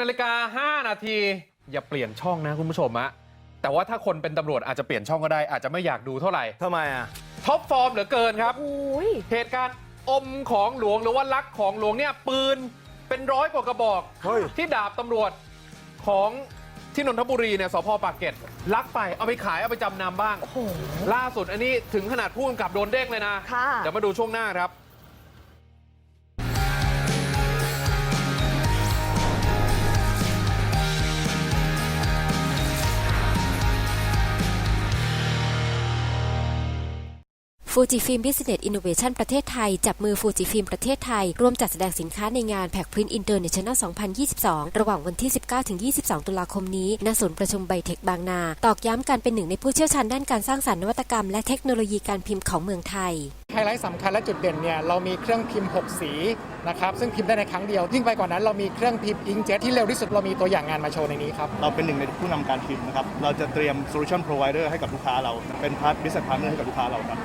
16นาฬิกา5นาทีอย่าเปลี่ยนช่องนะคุณผู้ชมอะแต่ว่าถ้าคนเป็นตำรวจอาจจะเปลี่ยนช่องก็ได้อาจจะไม่อยากดูเท่าไหร่ทำไมอะท็อปฟอร์มเหลือเกินครับโอ้ยเหตุการณ์อมของหลวงหรือว่าลักของหลวงเนี่ยปืนเป็นร้อยกว่ากระบอกเฮ้ยที่ดาบตำรวจของที่นนทบุรีเนี่ยสพปากเกร็ดลักไปเอาไปขายเอาไปจำนำบ้างโอ้โหล่าสุดอันนี้ถึงขนาดผู้กำกับโดนเด้งเลยนะค่ะเดี๋ยวมาดูช่วงหน้าครับ ฟูจิฟิล์มบิสเนสอินโนเวชันประเทศไทย จับมือฟูจิฟิล์มประเทศไทย ร่วมจัดแสดงสินค้าในงานแพ็กพรินอินเตอร์เนชั่นแนล 2022 ระหว่างวันที่ 19-22 ตุลาคมนี้ณศูนย์ประชุมไบเทคบางนา ตอกย้ำการเป็นหนึ่งในผู้เชี่ยวชาญด้านการสร้างสรรค์นวัตกรรมและเทคโนโลยีการพิมพ์ของเมืองไทยไฮไลท์สำคัญและจุดเด่นเนี่ยเรามีเครื่องพิมพ์ 6 สีนะครับซึ่งพิมพ์ได้ในครั้งเดียวยิ่งไปกว่านั้นเรามีเครื่องพิมพ์อิงเจ็ตที่เร็วที่สุดเรามีตัวอย่างงานมาโชว์ในนี้ครับเราเป็นหนึ่งในผู้นำการพิมพ์นะครับเราจะเตรียม solution provider ให้กับลูกค้าเราเป็นพาร์ท business partner ให้กับลูกค้าเราครับ